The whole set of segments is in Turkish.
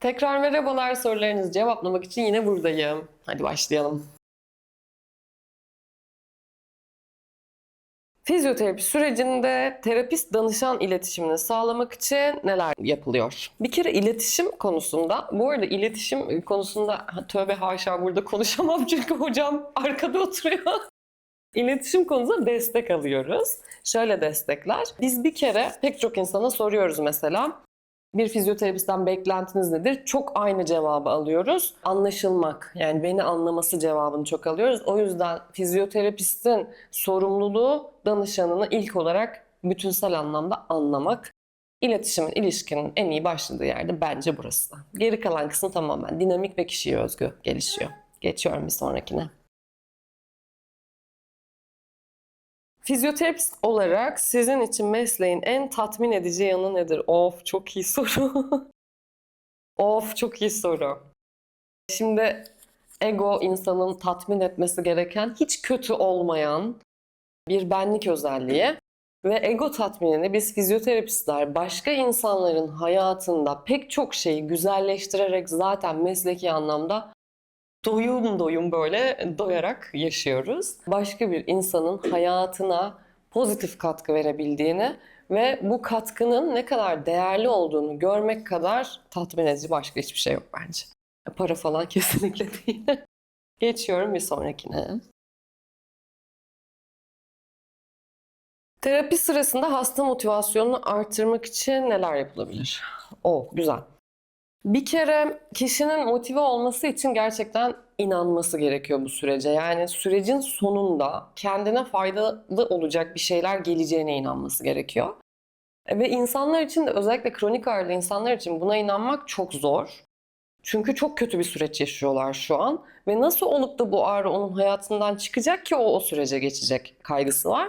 Tekrar merhabalar sorularınızı cevaplamak için yine buradayım. Hadi başlayalım. Fizyoterapi sürecinde terapist danışan iletişimini sağlamak için neler yapılıyor? Bir kere iletişim konusunda, bu arada iletişim konusunda tövbe haşa burada konuşamam çünkü hocam arkada oturuyor. İletişim konusunda destek alıyoruz. Şöyle destekler. Biz bir kere pek çok insana soruyoruz mesela. Bir fizyoterapistten beklentiniz nedir? Çok aynı cevabı alıyoruz. Anlaşılmak, yani beni anlaması cevabını çok alıyoruz. O yüzden fizyoterapistin sorumluluğu danışanını ilk olarak bütünsel anlamda anlamak. İletişimin, ilişkinin en iyi başladığı yerde bence burası. Geri kalan kısım tamamen dinamik ve kişiye özgü gelişiyor. Geçiyorum bir sonrakine. Fizyoterapist olarak sizin için mesleğin en tatmin edici yanı nedir? Of çok iyi soru. of çok iyi soru. Şimdi ego insanın tatmin etmesi gereken hiç kötü olmayan bir benlik özelliği ve ego tatminini biz fizyoterapistler başka insanların hayatında pek çok şeyi güzelleştirerek zaten mesleki anlamda doyum doyum böyle doyarak yaşıyoruz. Başka bir insanın hayatına pozitif katkı verebildiğini ve bu katkının ne kadar değerli olduğunu görmek kadar tatmin edici başka hiçbir şey yok bence. Para falan kesinlikle değil. Geçiyorum bir sonrakine. Terapi sırasında hasta motivasyonunu artırmak için neler yapılabilir? O güzel. Bir kere kişinin motive olması için gerçekten inanması gerekiyor bu sürece. Yani sürecin sonunda kendine faydalı olacak bir şeyler geleceğine inanması gerekiyor. Ve insanlar için de özellikle kronik ağrılı insanlar için buna inanmak çok zor. Çünkü çok kötü bir süreç yaşıyorlar şu an. Ve nasıl olup da bu ağrı onun hayatından çıkacak ki o o sürece geçecek kaygısı var.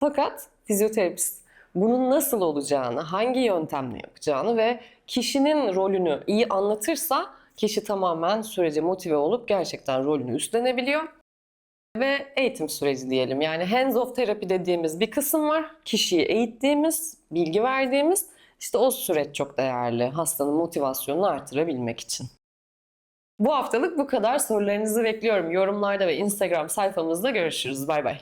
Fakat fizyoterapist bunun nasıl olacağını, hangi yöntemle yapacağını ve kişinin rolünü iyi anlatırsa kişi tamamen sürece motive olup gerçekten rolünü üstlenebiliyor. Ve eğitim süreci diyelim. Yani hands off terapi dediğimiz bir kısım var. Kişiyi eğittiğimiz, bilgi verdiğimiz işte o süreç çok değerli hastanın motivasyonunu artırabilmek için. Bu haftalık bu kadar. Sorularınızı bekliyorum. Yorumlarda ve Instagram sayfamızda görüşürüz. Bay bay.